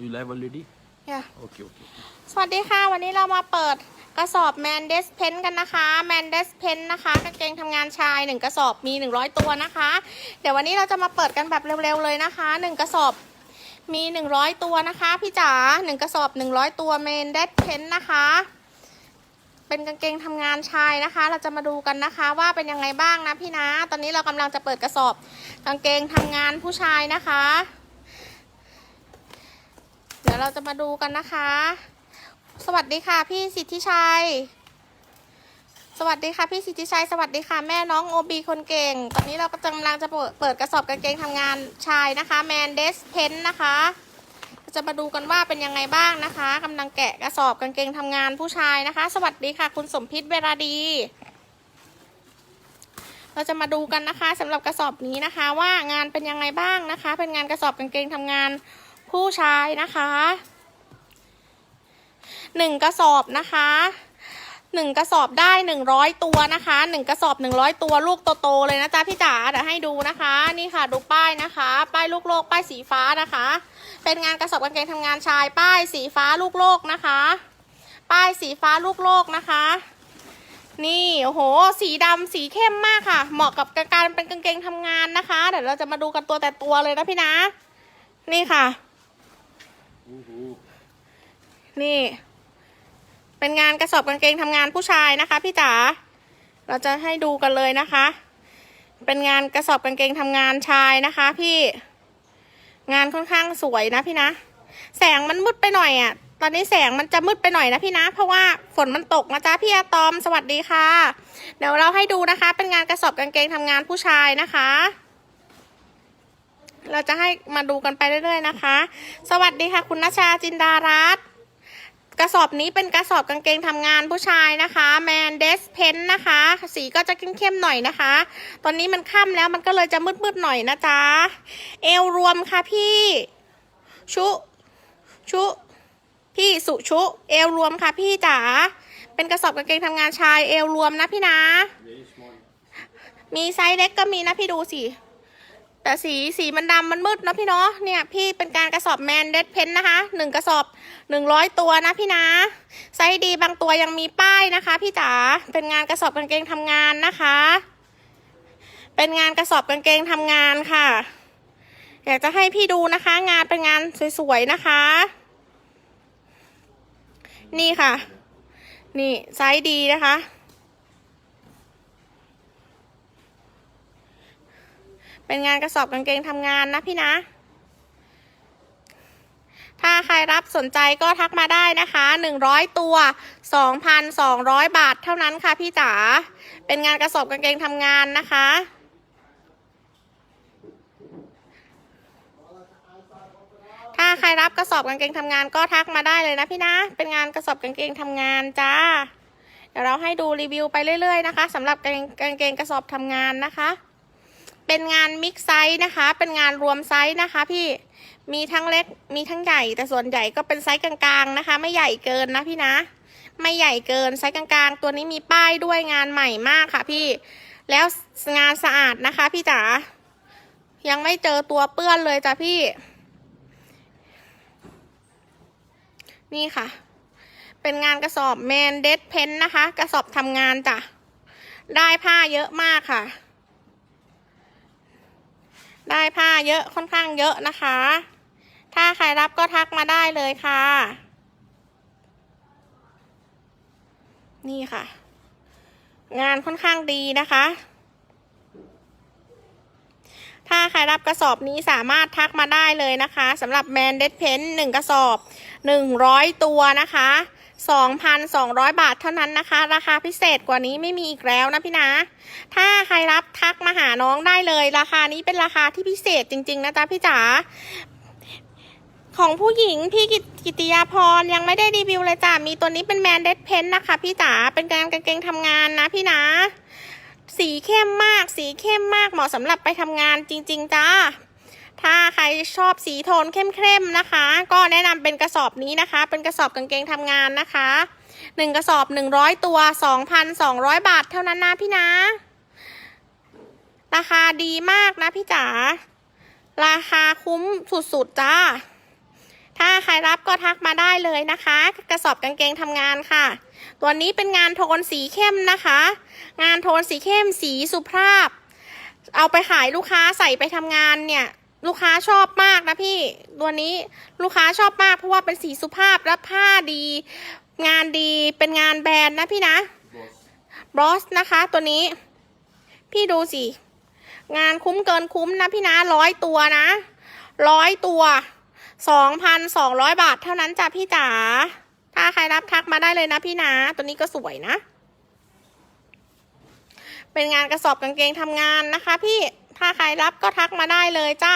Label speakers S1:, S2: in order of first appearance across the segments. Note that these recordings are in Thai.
S1: You live already?
S2: Yeah.
S1: Okay, okay.
S2: สวัสดีค่ะวันนี้เรามาเปิดกระสอบแมนเดสเพนกันนะคะแมนเดสเพนนะคะกางเกงทำงานชาย 1 กระสอบมี 100 ตัวนะคะ เดี๋ยววันนี้เราจะมาเปิดกันแบบเร็วๆเลยนะคะ 1 กระสอบมี 100 ตัวนะคะพี่จ๋า1 กระสอบ 100 ตัวแมนเดสเพนนะคะเป็นกางเกงทำงานชายนะคะ เราจะมาดูกันนะคะว่าเป็นยังไงบ้างนะพี่นะ ตอนนี้เรากำลังจะเปิดกระสอบกางเกงทำงานผู้ชายนะคะเดี๋ยวเราจะมาดูกันนะคะ สวัสดีค่ะ พี่สิทธิชัย สวัสดีค่ะพี่สิทธิชัย สวัสดีค่ะแม่น้องโอบีคนเก่ง ตอนนี้เราก็กำลังจะเปิดเปิดกระสอบกางเกงทำงานชายนะคะแมนเดสเพนนะคะจะมาดูกันว่าเป็นยังไงบ้างนะคะกำลังแกะกระสอบกางเกงทำงานผู้ชายนะคะ สวัสดีค่ะ คุณสมพิษเวลาดี เราจะมาดูกันนะคะสำหรับกระสอบนี้นะคะ ว่างานเป็นยังไงบ้างนะคะ เป็นงานกระสอบกางเกงทำงาน ผู้ชายนะคะหนึ่งกระสอบนะคะหนึ่งกระสอบได้หนึ่งร้อยตัวนะคะหนึ่งกระสอบหนึ่งร้อยตัวลูกโตๆเลยนะจ๊ะพี่จ๋าเดี๋ยวให้ดูนะคะ นี่ค่ะดูป้ายนะคะ ป้ายลูกโลก ป้ายสีฟ้านะคะ เป็นงานกระสอบกางเกงทำงานชาย ป้ายสีฟ้าลูกโลกนะคะ ป้ายสีฟ้าลูกโลกนะคะ นี่โอ้โห สีดำสีเข้มมากค่ะ เหมาะกับการเป็นกางเกงทำงานนะคะ เดี๋ยวเราจะมาดูกันตัวแต่ตัวเลยนะพี่นะ นี่ค่ะ นี่ เป็นงานกระสอบกางเกงทำงานผู้ชายนะคะ พี่จ๋า เราจะให้ดูกันเลยนะคะ เป็นงานกระสอบกางเกงทำงานชายนะคะ พี่ งานค่อนข้างสวยนะพี่นะ แสงมันมืดไปหน่อยอะ่ะ ตอนนี้แสงมันจะมืดไปหน่อยนะพี่นะ เพราะว่าฝนมันตกนะจ๊ะพี่อาตอม สวัสดีค่ะ เดี๋ยวเราให้ดูนะคะ เป็นงานกระสอบกางเกงทำงานผู้ชายนะคะ เราจะให้มาดูกันไปเรื่อยๆนะคะ สวัสดีค่ะ คุณนชาจินดารัตน์กระสอบนี้เป็นกระสอบกางเกงทำงานผู้ชายนะคะแมนเดสเพนนะคะ สีก็จะเข้มๆหน่อยนะคะ ตอนนี้มันค่ำแล้วมันก็เลยจะมืดๆหน่อยนะจ๊ะ เอวรวมค่ะพี่ ชุ ชุ พี่สุชุ เอวรวมค่ะพี่จ๋า เป็นกระสอบกางเกงทำงานชายเอวรวมนะพี่นะ มีไซส์เล็กก็มีนะพี่ดูสิ แต่สีสีมันดำมันมืดนะพี่เนาะเนี่ยพี่เป็นการกระสอบแมนเดดเพนนะคะหนึ่งกระสอบหนึ่งร้อยตัวนะพี่นะไซส์ดีบางตัวยังมีป้ายนะคะ พี่จ๋าเป็นงานกระสอบกางเกงทำงานนะคะ เป็นงานกระสอบกางเกงทำงานค่ะ อยากจะให้พี่ดูนะคะ งานเป็นงานสวยๆนะคะ นี่ค่ะ นี่ไซส์ดีนะคะ เป็นงานกระสอบกางเกงทำงานนะพี่นะ ถ้าใครรับสนใจก็ทักมาได้นะคะ 100 ตัว 2,200 บาทเท่านั้นค่ะพี่จ๋า เป็นงานกระสอบกางเกงทำงานนะคะถ้าใครรับกระสอบกางเกงทำงานก็ทักมาได้เลยนะพี่นะ เป็นงานกระสอบกางเกงทำงานจ้า เดี๋ยวเราให้ดูรีวิวไปเรื่อยๆนะคะสำหรับกางกางเกงกระสอบทำงานนะคะ เป็นงานมิกไซส์นะคะ เป็นงานรวมไซส์นะคะพี่ มีทั้งเล็ก มีทั้งใหญ่ แต่ส่วนใหญ่ก็เป็นไซส์กลางๆนะคะ ไม่ใหญ่เกินนะพี่นะ ไม่ใหญ่เกินไซส์กลางๆ ตัวนี้มีป้ายด้วยงานใหม่มากค่ะพี่ แล้วงานสะอาดนะคะพี่จ๋า ยังไม่เจอตัวเปื้อนเลยจ้ะพี่ นี่ค่ะ เป็นงานกระสอบแมนเดดเพนนะคะ กระสอบทำงานจ้ะ ได้ผ้าเยอะมากค่ะ ได้ผ้าเยอะค่อนข้างเยอะนะคะ ถ้าใครรับก็ทักมาได้เลยค่ะ นี่ค่ะ งานค่อนข้างดีนะคะ ถ้าใครรับกระสอบนี้สามารถทักมาได้เลยนะคะสำหรับแมนเดดเพนหนึ่งกระสอบ100ตัวนะคะ 2,200 บาทเท่านั้นนะคะ ราคาพิเศษกว่านี้ไม่มีอีกแล้วนะพี่นะ ถ้าใครรับทักมาหาน้องได้เลย ราคานี้เป็นราคาที่พิเศษจริง ๆ นะจ๊ะพี่จ๋าของผู้หญิงพี่กิติยาพรยังไม่ได้รีวิวเลยจ้ะมีตัวนี้เป็นแมนเดดเพนนะคะพี่จ๋าเป็นการกางเกงทำงานนะพี่นะ สีเข้มมาก สีเข้มมากเหมาะสำหรับไปทำงานจริง ๆ จ้า ถ้าใครชอบสีโทนเข้มๆนะคะ ก็แนะนำเป็นกระสอบนี้นะคะ เป็นกระสอบกางเกงทำงานนะคะหนึ่งกระสอบหนึ่งร้อยตัวสองพันสองร้อยบาทเท่านั้นนะพี่นะ ราคาดีมากนะพี่จ๋า ราคาคุ้มสุดๆจ้า ถ้าใครรรับก็ทักมาได้เลยนะคะ กระสอบกางเกงทำงานค่ะ ตัวนี้เป็นงานโทนสีเข้มนะคะ งานโทนสีเข้มสีสุภาพ เอาไปขายลูกค้าใส่ไปทำงานเนี่ย ลูกค้าชอบมากนะพี่ ตัวนี้ลูกค้าชอบมากเพราะว่าเป็นสีสุภาพและผ้าดี งานดีเป็นงานแบรนด์นะพี่นะบอสนะคะตัวนี้ พี่ดูสิ งานคุ้มเกินคุ้มนะพี่นะร้อยตัวนะร้อยตัวสองพันสองร้อยบาทเท่านั้นจ้ะพี่จ๋าถ้าใครรับทักมาได้เลยนะพี่นะ ตัวนี้ก็สวยนะ เป็นงานกระสอบกางเกงทำงานนะคะพี่ ถ้าใครรับก็ทักมาได้เลยจ้า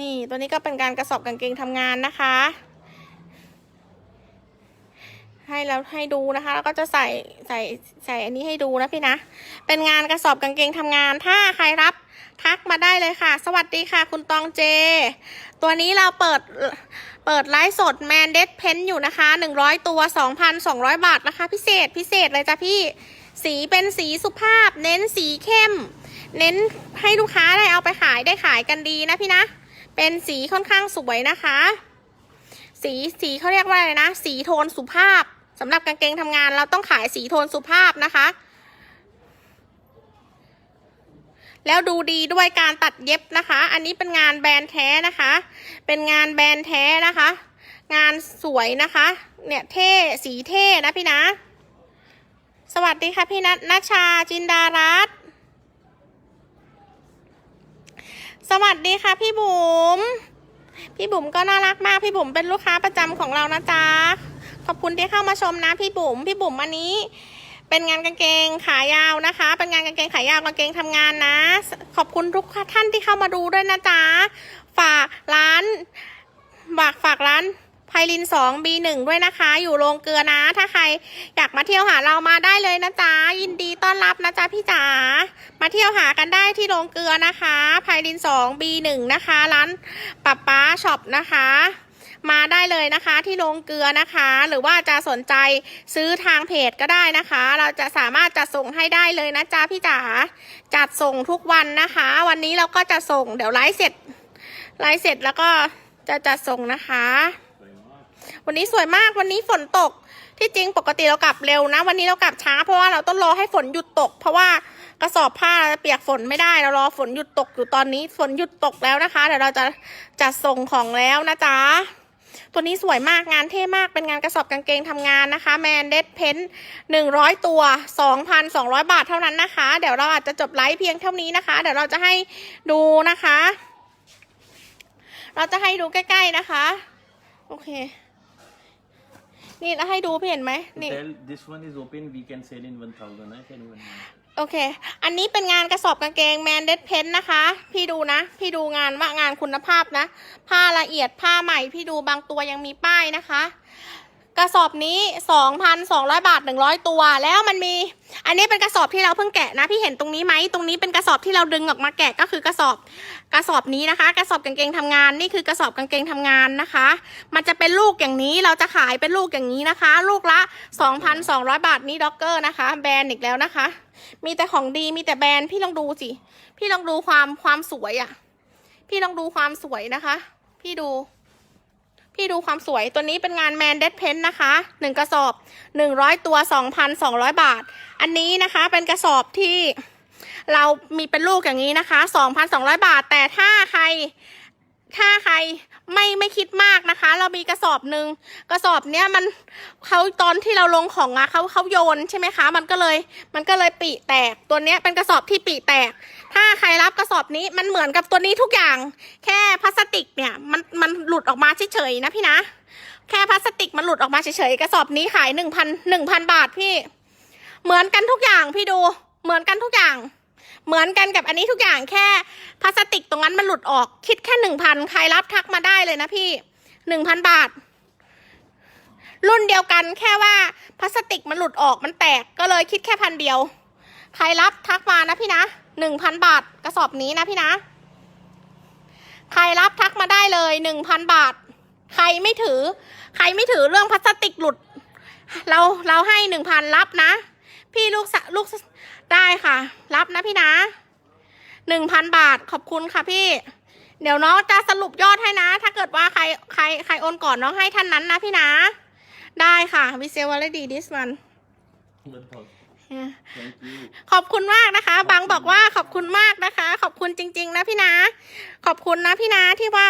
S2: นี่ตัวนี้ก็เป็นการกระสอบกางเกงทำงานนะคะ ให้แล้วให้ดูนะคะ แล้วก็จะใส่ใส่ใส่อันนี้ให้ดูนะพี่นะ เป็นงานกระสอบกางเกงทำงาน ถ้าใครรับทักมาได้เลยค่ะ สวัสดีค่ะ คุณตองเจ ตัวนี้เราเปิดเปิดไลฟ์สดแมนเด p เพนอยู่นะคะ 100 ตัว 2,200 บาทนะคะ พิเศษพิเศษเลยจ้ะพี่ สีเป็นสีสุภาพ เน้นสีเข้ม เน้นให้ลูกค้าได้เอาไปขายได้ขายกันดีนะพี่นะ เป็นสีค่อนข้างสวยนะคะ สีสีเขาเรียกว่าอะไรนะ สีโทนสุภาพสำหรับกางเกงทำงานเราต้องขายสีโทนสุภาพนะคะ แล้วดูดีด้วยการตัดเย็บนะคะ อันนี้เป็นงานแบรนด์แท้นะคะ เป็นงานแบรนด์แท้นะคะ งานสวยนะคะ เนี่ยเท่สีเท่นะพี่นะ สวัสดีค่ะพี่นัทนัชชาจินดารัตสวัสดีค่ะพี่บุ๋มพี่บุ๋มก็น่ารักมากพี่บุ๋มเป็นลูกค้าประจำของเรานะจ๊ะขอบคุณที่เข้ามาชมนะพี่บุ๋มพี่บุ๋มอันนี้ เป็นงานกางเกงขายาวนะคะ เป็นงานกางเกงขายาวกางเกงทำงานนะ ขอบคุณทุกท่านที่เข้ามาดูด้วยนะจ๊ะฝากร้านฝากฝากร้าน พลินสองบีหนึ่งด้วยนะคะ อยู่โรงเกลือนะ ถ้าใครอยากมาเที่ยวหาเรามาได้เลยนะจ๊ะ ยินดีต้อนรับนะจ๊ะพี่จ๋า มาเที่ยวหากันได้ที่โรงเกลือนะคะไพลินสองบีหนึ่งนะคะ ร้านปับป้าช็อปนะคะมาได้เลยนะคะที่โรงเกลือนะคะ หรือว่าจะสนใจซื้อทางเพจก็ได้นะคะ เราจะสามารถจัดส่งให้ได้เลยนะจ๊ะพี่จ๋าจัดส่งทุกวันนะคะ วันนี้เราก็จะส่งเดี๋ยวไลฟ์เสร็จไลฟ์เสร็จแล้วก็จะจัดส่งนะคะ วันนี้สวยมากวันนี้ฝนตก ที่จริงปกติเรากลับเร็วนะ วันนี้เรากลับช้า เพราะว่าเราต้องรอให้ฝนหยุดตก เพราะว่ากระสอบผ้าเปียกฝนไม่ได้เรารอฝนหยุดตกอยู่ตอนนี้ฝนหยุดตกแล้วนะคะเดี๋ยวเราจะจัดส่งของแล้วนะจ๊ะตัวนี้สวยมากงานเท่มากเป็นงานกระสอบกางเกงทำงานนะคะแมนเด p เพนหนึ่งร้อยตัวสองพันสองร้อยบาทเท่านั้นนะคะ เดี๋ยวเราอาจจะจบไลฟ์เพียงเท่านี้นะคะ เดี๋ยวเราจะให้ดูนะคะ เราจะให้ดูใกล้ ๆนะคะ โอเค นี่แล้วให้ดูพี่เห็นไหมนี่
S1: Tell this one is open, we can sell in 1000. I can even.
S2: โอเค อันนี้เป็นงานกระสอบกางเกงแมนเด p เพนนะคะ พี่ดูนะ พี่ดูงานว่างานคุณภาพนะ ผ้าละเอียดผ้าใหม่ พี่ดูบางตัวยังมีป้ายนะคะ กระสอบนี้ 2,200 บาท 100 ตัว แล้วมันมี อันนี้เป็นกระสอบที่เราเพิ่งแกะนะ พี่เห็นตรงนี้ไหม ตรงนี้เป็นกระสอบที่เราดึงออกมาแกะก็คือกระสอบ กระสอบนี้นะคะ กระสอบกางเกงทำงานนี่คือกระสอบกางเกงทำงานนะคะ มันจะเป็นลูกอย่างนี้เราจะขายเป็นลูกอย่างนี้นะคะ ลูกละ 2,200 บาทนี่ด็อกเกอร์นะคะ แบรนด์อีกแล้วนะคะ มีแต่ของดีมีแต่แบรนด์พี่ลองดูสิพี่ลองดูความความสวยอะ่ะ พี่ลองดูความสวยนะคะ พี่ดูพี่ดูความสวยตัวนี้เป็นงานแมนเด p เพนนะคะหนึ่งกระสอบหนึ่งร้อยตัวสองพันสองร้อยบาท อันนี้นะคะเป็นกระสอบที่ เรามีเป็นลูกอย่างนี้นะคะสองพันสองร้อยบาท แต่ถ้าใคร ถ้าใครไม่ไม่คิดมากนะคะ เรามีกระสอบหนึ่งกระสอบเนี้ยมันเขาตอนที่เราลงของอะเขาเขาโยนใช่ไหมคะ มันก็เลย มันก็เลยปีแตกตัวเนี้ยเป็นกระสอบที่ปีแตก ถ้าใครรับกระสอบนี้มันเหมือนกับตัวนี้ทุกอย่าง แค่พลาสติกเนี่ยมันมันหลุดออกมาเฉยๆนะพี่นะ แค่พลาสติกมันหลุดออกมาเฉยๆกระสอบนี้ขายหนึ่งพันหนึ่งพันบาทพี่ เหมือนกันทุกอย่างพี่ดูเหมือนกันทุกอย่าง เหมือนกันกับอันนี้ทุกอย่างแค่พลาสติกตรงนั้นมันหลุดออกคิดแค่หนึ่งพันใครรับทักมาได้เลยนะพี่หนึ่งพันบาท รุ่นเดียวกันแค่ว่าพลาสติกมันหลุดออกมันแตกก็เลยคิดแค่พันเดียว ใครรับทักมานะพี่นะหนึ่งพันบาทกระสอบนี้นะพี่นะ ใครรับทักมาได้เลยหนึ่งพันบาท ใครไม่ถือ ใครไม่ถือเรื่องพลาสติกหลุด เราเราให้หนึ่งพันรับนะ พี่ลูกสะลูก ได้ค่ะ รับนะพี่นะหนึ่งพันบาทขอบคุณค่ะพี่ เดี๋ยวน้องจะสรุปยอดให้นะ ถ้าเกิดว่าใครใครใครโอนก่อนน้องให้ท่านนั้นนะพี่นะ ได้ค่ะวิเซลวาลดีดิสวัน ขอบคุณมากนะคะ บางบอกว่าขอบคุณมากนะคะ ขอบคุณจริง ๆ นะพี่นะ ขอบคุณนะพี่นะที่ว่า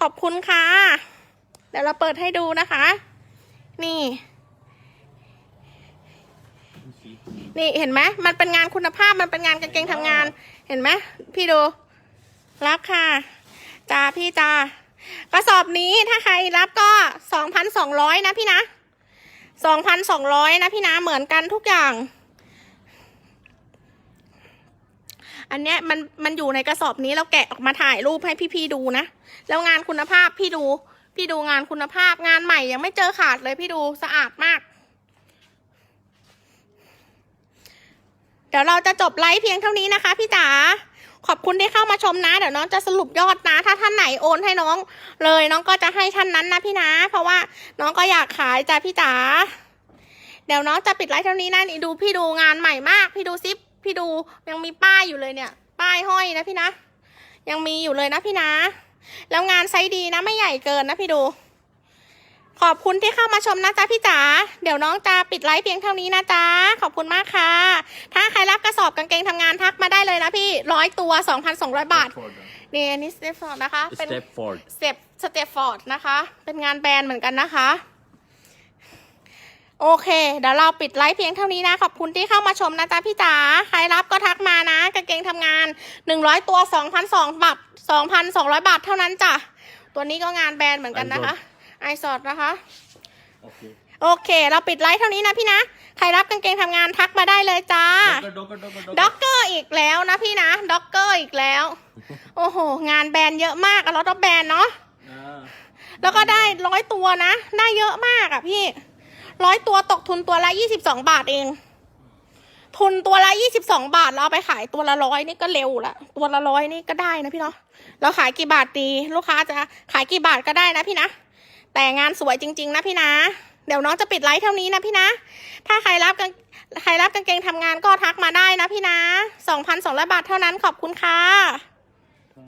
S2: ขอบคุณค่ะ เดี๋ยวเราเปิดให้ดูนะคะ นี่
S1: You see.
S2: นี่เห็นไหมมันเป็นงานคุณภาพมันเป็นงานกางเกงทำงาน เห็นไหมพี่ดู รับค่ะจ้าพี่จ้ากระสอบนี้ถ้าใครรับก็สองพันสองร้อยนะพี่นะสองพันสองร้อยนะพี่นะเหมือนกันทุกอย่าง อันเนี้ยมันมันอยู่ในกระสอบนี้เราแกะออกมาถ่ายรูปให้พี่ๆดูนะ แล้วงานคุณภาพพี่ดู พี่ดูงานคุณภาพงานใหม่ยังไม่เจอขาดเลยพี่ดูสะอาดมาก เดี๋ยวเราจะจบไลฟ์เพียงเท่านี้นะคะพี่จ๋าขอบคุณที่เข้ามาชมนะ เดี๋ยวน้องจะสรุปยอดนะ ถ้าท่านไหนโอนให้น้องเลย น้องก็จะให้ท่านนั้นนะพี่นะ เพราะว่าน้องก็อยากขายจ้ะพี่จ๋าเดี๋ยวน้องจะปิดไลฟ์เท่านี้นะนี่ดูพี่ดูงานใหม่มาก พี่ดูซิปพี่ดูยังมีป้ายอยู่เลยเนี่ย ป้ายห้อยนะพี่นะ ยังมีอยู่เลยนะพี่นะ แล้วงานไซส์ดีนะไม่ใหญ่เกินนะพี่ดู ขอบคุณที่เข้ามาชมนะจ๊ะพี่จ๋า เดี๋ยวน้องจะปิดไลฟ์เพียงเท่านี้นะจ๊ะ ขอบคุณมากค่ะ ถ้าใครรับกระสอบกางเกงทำงานทักมาได้เลยนะพี่ร้อยตัว 2,200 บาท
S1: Step forward.
S2: นี่อันนี้สเตฟฟอร์ดนะคะ เป็น
S1: Step forward.
S2: สเตปสเตปฟอร์ดนะคะ เป็นงานแบรนด์เหมือนกันนะคะ โอเค เดี๋ยวเราปิดไลฟ์เพียงเท่านี้นะ ขอบคุณที่เข้ามาชมนะจ๊ะพี่จ๋า ใครรับก็ทักมานะ กางเกงทำงาน 100 ตัว 2,200บาท2,200 บาทเท่านั้นจ้ะ ตัวนี้ก็งานแบรนด์เหมือนกันนะคะ ไอซอดนะคะ
S1: Okay.
S2: โอเค เราปิดไลฟ์เท่านี้นะพี่นะ ใครรับกางเกงทำงานทักมาได้เลยจ้า
S1: Docker, docker, docker, docker.
S2: ด็อกเกอร์อีกแล้วนะพี่นะ ด็อกเกอร์อีกแล้ว โอ้โห งานแบรนด์เยอะมากอะเราต้องแบรนด์เนาะ
S1: Ah.
S2: แล้วก็ได้ร้อยตัวนะ ได้เยอะมากอะพี่ ร้อยตัวตกทุนตัวละยี่สิบสองบาทเอง ทุนตัวละยี่สิบสองบาทเราเอาไปขายตัวละร้อยนี่ก็เร็วละตัวละร้อยนี่ก็ได้นะพี่เนาะ เราขายกี่บาทดี ลูกค้าจะขายกี่บาทก็ได้นะพี่นะ แต่งานสวยจริง ๆ นะพี่นะ เดี๋ยวน้องจะปิดไลฟ์เท่านี้นะพี่นะ ถ้าใครรับกางใครรับกางเกงทำงานก็ทักมาได้นะพี่นะสองพันสองร้อยบาทเท่านั้นขอบคุณค่ะ